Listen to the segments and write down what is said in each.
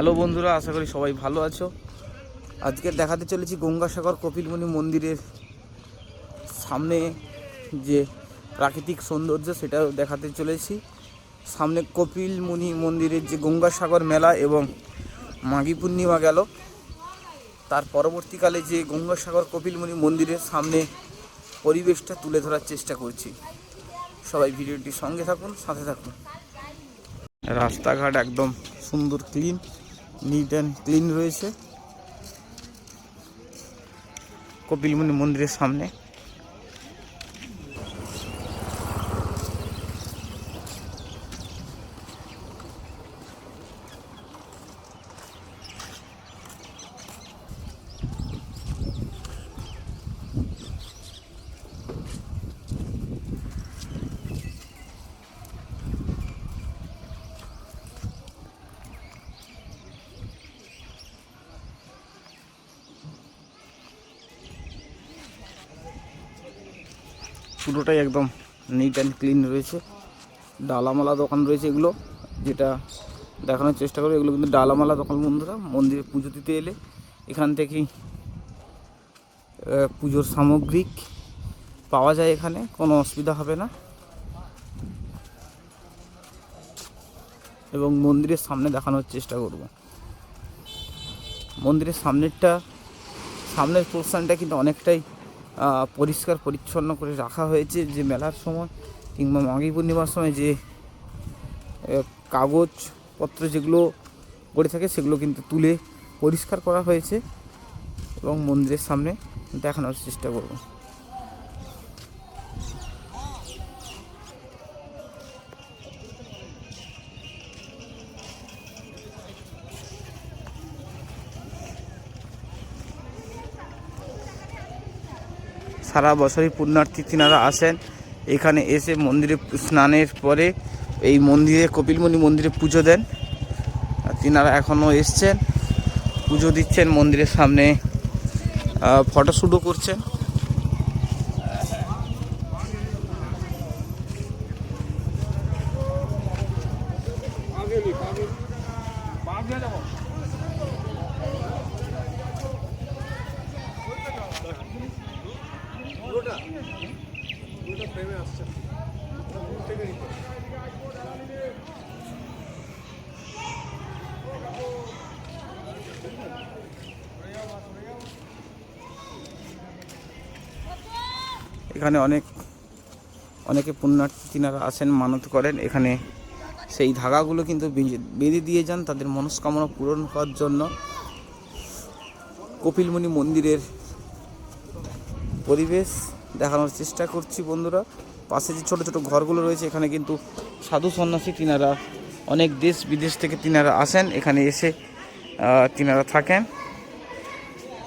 Hello বন্ধুরা, আশা করি সবাই ভালো আছো। আজকে দেখাতে চলেছি গঙ্গাসাগর কপিলমুনি মন্দিরের সামনে যে প্রাকৃতিক সৌন্দর্য, সেটাও দেখাতে চলেছি। সামনে কপিলমুনি মন্দিরের যে গঙ্গাসাগর মেলা এবং মাঘী পূর্ণিমা গেল। তার পরবর্তীকালে যে গঙ্গাসাগর কপিলমুনি মন্দিরের সামনে পরিবেশটা তুলে ধরার চেষ্টা করছি। সবাই ভিডিওটি সঙ্গে থাকুন, সাথে থাকুন। রাস্তাঘাট একদম সুন্দর, ক্লিন। নিট অ্যান্ড ক্লিন রয়েছে। কপিলমুনি মন্দিরের সামনে। পুরোটাই একদম নিট অ্যান্ড ক্লিন রয়েছে। ডালামালা দোকান রয়েছে এগুলো যেটা দেখানোর চেষ্টা করব। এগুলো কিন্তু ডালামালা দোকান বন্ধুরা মন্দিরে পুজো দিতে এলে এখান আহ, পুজোর সামগ্রিক পাওয়া যায় এখানে কোনো অসুবিধা হবে না। এবং মন্দিরের সামনে দেখানোর চেষ্টা করব। মন্দিরের সামনেরটা সামনের পোর্শনটা কিন্তু অনেকটাই পরিষ্কার পরিচ্ছন্ন করে রাখা হয়েছে যে মেলার সময় কিংবা মাঘী পূর্ণিমার সময় যে কাগজপত্র যেগুলো পড়ে থাকে সেগুলো কিন্তু তুলে পরিষ্কার করা হয়েছে এবং মন্দিরের সামনে দেখানোর চেষ্টা করব। সারা বছরই পুণ্যার্থী তিনারা আসেন। এখানে এসে মন্দিরে স্নানের পরে এই মন্দিরে, কপিলমণি মন্দিরে পুজো দেন। তিনারা এখনও এসছেন। পুজো দিচ্ছেন মন্দিরের সামনে। ফটোশ্যুটও করছেন। এখানে অনেক, অনেকে পুণ্যার্থী তিনারা আসেন মানত করেন। এখানে সেই ধাগাগুলো কিন্তু বেঁধে দিয়ে যান তাদের মনস্কামনা পূরণ হওয়ার জন্য। কপিলমণি মন্দিরের পরিবেশ দেখানোর চেষ্টা করছি বন্ধুরা। পাশে যে ছোট ছোট ঘরগুলো রয়েছে, এখানে কিন্তু সাধু সন্ন্যাসী তিনারা, অনেক দেশ বিদেশ থেকে তিনারা আসেন। এখানে এসে তিনারা থাকেন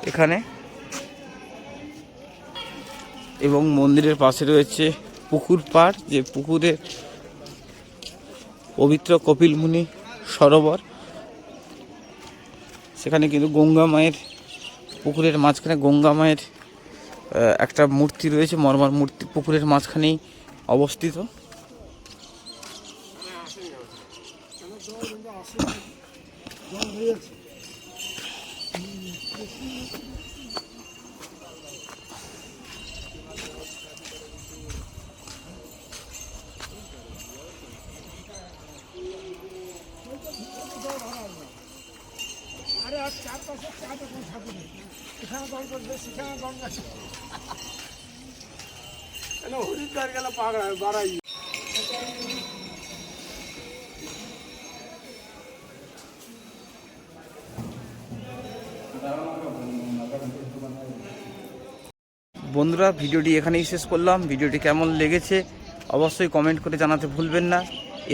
এখানে। এবং মন্দিরের পাশে রয়েছে পুকুর পাড়, যে পুকুরে পবিত্র কপিলমুনি সরোবর। সেখানে কিন্তু গঙ্গা মায়ের পুকুরের মাঝখানে গঙ্গা মায়ের একটা মূর্তি রয়েছে মর্মার মূর্তি পুকুরের মাঝখানেই অবস্থিত। আরে আর চার পাশে চার রকম ঠাকুর এখানে দল করবে সেখানে দল আছে হরিদ্বার গেলে পাগড়া বাড়াই। বন্ধুরা ভিডিওটি এখানেই শেষ করলাম। ভিডিওটি কেমন লেগেছে অবশ্যই কমেন্ট করে জানাতে ভুলবেন না।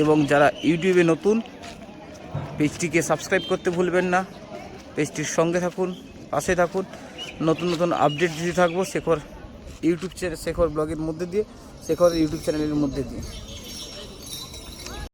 এবং যারা ইউটিউবে নতুন পেজটিকে সাবস্ক্রাইব করতে ভুলবেন না। পেজটির সঙ্গে থাকুন, পাশে থাকুন। নতুন নতুন আপডেট দিতে থাকব শেখর ইউটিউব চ্যানেল, শেখর ব্লগের মধ্যে দিয়ে, শেখর ইউটিউব চ্যানেলের মধ্যে দিয়ে।